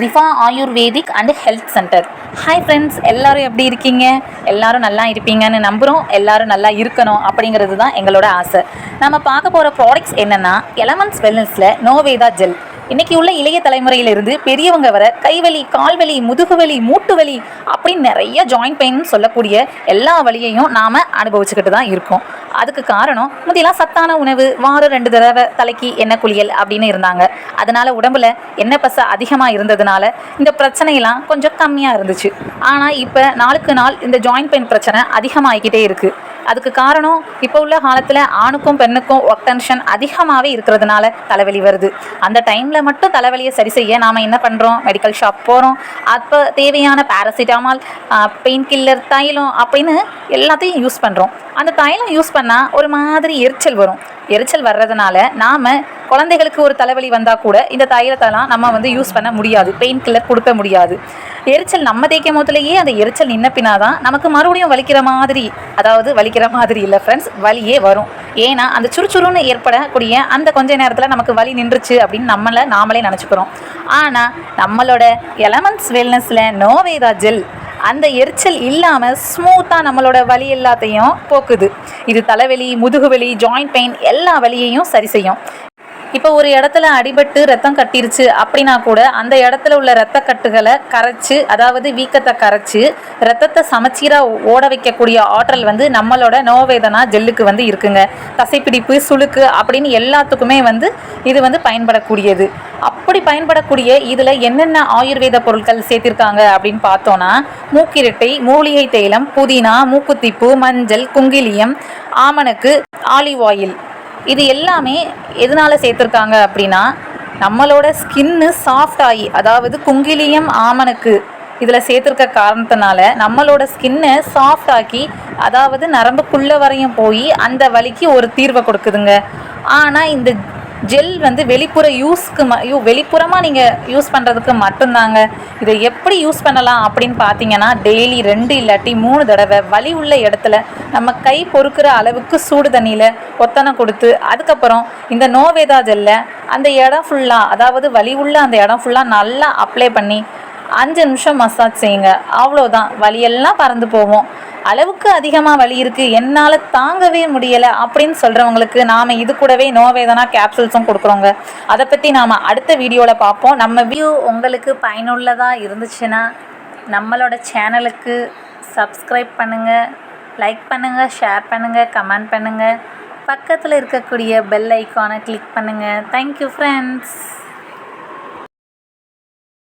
Rifa ayurvedic and health centre. Hi friends எல்லாரும் எப்படி இருக்கீங்க? எல்லாரும் நல்லா இருப்பீங்கன்னு நம்புகிறோம் எல்லாரும் நல்லா இருக்கணும் அப்படிங்கிறது தான் எங்களோட ஆசை. நம்ம பார்க்க போகிற ப்ராடக்ட்ஸ் என்னென்னா எலமெண்ட்ஸ் வெல்னஸில் நோவேதா ஜெல் இன்னைக்கு உள்ள இளைய தலைமுறையிலிருந்து பெரியவங்க வர கைவலி கால்வலி முதுகுவலி மூட்டு வலி அப்படின்னு நிறைய ஜாயிண்ட் பெயின் சொல்லக்கூடிய எல்லா வலியையும் நாம் அனுபவிச்சுக்கிட்டு தான் இருக்கோம். அதுக்கு காரணம் முந்தியெல்லாம் சத்தான உணவு வாரம் ரெண்டு தடவை தலைக்கு எண்ணெய் குளியல் அப்படின்னு இருந்தாங்க. அதனால உடம்புல எண்ணெய் பசை அதிகமாக இருந்ததுனால இந்த பிரச்சனையெல்லாம் கொஞ்சம் கம்மியாக இருந்துச்சு. ஆனால் இப்போ நாளுக்கு நாள் இந்த ஜாயிண்ட் பெயின் பிரச்சனை அதிகமாகிக்கிட்டே இருக்குது அதுக்கு காரணம் இப்போ உள்ள காலத்தில் ஆணுக்கும் பெண்ணுக்கும் ஒர்க் டென்ஷன் அதிகமாகவே இருக்கிறதுனால தலைவலி வருது. அந்த டைமில் மட்டும் தலைவலியை சரி செய்ய நாம் என்ன பண்ணுறோம் மெடிக்கல் ஷாப் போகிறோம் அப்போ தேவையான பேராசிட்டாமால் பெயின் கில்லர் தைலம் அப்படின்னு எல்லாத்தையும் யூஸ் பண்ணுறோம் அந்த தைலம் யூஸ் பண்ணால் ஒரு மாதிரி எரிச்சல் வரும். எரிச்சல் வர்றதுனால நாம் குழந்தைகளுக்கு ஒரு தலைவலி வந்தால் கூட இந்த தைலத்தெல்லாம் நம்ம வந்து யூஸ் பண்ண முடியாது. பெயின் கில்லர் கொடுக்க முடியாது. எரிச்சல் நம்ம தேய்க்கும் போதுலேயே அந்த எரிச்சல் நின்னப்பினா தான் நமக்கு மறுபடியும் வலிக்கிற மாதிரி அதாவது வலிக்கிற மாதிரி இல்லை ஃப்ரெண்ட்ஸ் வலியே வரும். ஏன்னா அந்த சுறுசுறுன்னு ஏற்படக்கூடிய அந்த கொஞ்ச நேரத்தில் நமக்கு வலி நின்றுச்சு அப்படின்னு நம்மளை நாமளே நினச்சிக்கிறோம். ஆனால் நம்மளோட எலமெண்ட்ஸ் வெல்னஸில் நோவேதா ஜெல் அந்த எரிச்சல் இல்லாமல் ஸ்மூத்தாக நம்மளோட வலி எல்லாத்தையும் போக்குது. இது தலைவலி முதுகுவலி ஜாயிண்ட் பெயின் எல்லா வலியையும் சரி செய்யும். இப்போ ஒரு இடத்துல அடிபட்டு ரத்தம் கட்டிருச்சு அப்படின்னா கூட அந்த இடத்துல உள்ள ரத்த கட்டுகளை கரைச்சு அதாவது வீக்கத்தை கரைச்சு ரத்தத்தை சமச்சீராக ஓட வைக்கக்கூடிய ஆற்றல் வந்து நம்மளோட நோவேதனா ஜெல்லுக்கு வந்து இருக்குங்க. தசைப்பிடிப்பு சுளுக்கு அப்படின்னு எல்லாத்துக்குமே வந்து இது வந்து பயன்படக்கூடியது. அப்படி பயன்படக்கூடிய இதில் என்னென்ன ஆயுர்வேத பொருட்கள் சேர்த்திருக்காங்க அப்படின்னு பார்த்தோன்னா மூக்கிரட்டை மூலிகை தைலம் புதினா மூக்குத்திப்பு மஞ்சள் குங்கிலியம் ஆமணக்கு ஆலிவ் ஆயில். இது எல்லாமே எதனால் சேர்த்துருக்காங்க அப்படின்னா நம்மளோட ஸ்கின்னு சாஃப்ட் ஆகி அதாவது குங்கிலியம் ஆமணக்கு இதில் சேர்த்துருக்க காரணத்தினால நம்மளோட ஸ்கின்னை சாஃப்ட் ஆக்கி அதாவது நரம்புக்குள்ளே வரையும் போய் அந்த வலிக்கு ஒரு தீர்வை கொடுக்குதுங்க. ஆனால் இந்த ஜெல் வந்து வெளிப்புற யூஸ்க்கு ம யூ வெளிப்புறமாக நீங்கள் யூஸ் பண்ணுறதுக்கு மட்டும்தாங்க. இதை எப்படி யூஸ் பண்ணலாம் அப்படின்னு பார்த்தீங்கன்னா டெய்லி ரெண்டு இல்லாட்டி மூணு தடவை வலி உள்ள இடத்துல நம்ம கை பொறுக்கிற அளவுக்கு சூடு தண்ணியில் ஒத்தனை கொடுத்து அதுக்கப்புறம் இந்த நோவேதா ஜெல்லை அந்த இடம் ஃபுல்லாக அதாவது வலி உள்ள அந்த இடம் ஃபுல்லாக நல்லா அப்ளை பண்ணி அஞ்சு நிமிஷம் மசாஜ் செய்யுங்க. அவ்வளோதான் வலியெல்லாம் பறந்து போவோம் அளவுக்கு அதிகமாக வலி இருக்குது என்னால் தாங்கவே முடியலை அப்படின்னு சொல்கிறவங்களுக்கு நாம் இது கூடவே நோவேதனா கேப்சூல்ஸும் கொடுக்குறோங்க. அதை பற்றி நாம் அடுத்த வீடியோவில் பார்ப்போம். நம்ம வியூ உங்களுக்கு பயனுள்ளதாக இருந்துச்சுன்னா நம்மளோட சேனலுக்கு சப்ஸ்கிரைப் பண்ணுங்கள் லைக் பண்ணுங்கள் ஷேர் பண்ணுங்கள் கமெண்ட் பண்ணுங்கள் பக்கத்தில் இருக்கக்கூடிய பெல் ஐக்கானை கிளிக் பண்ணுங்கள் தேங்க்யூ ஃப்ரெண்ட்ஸ்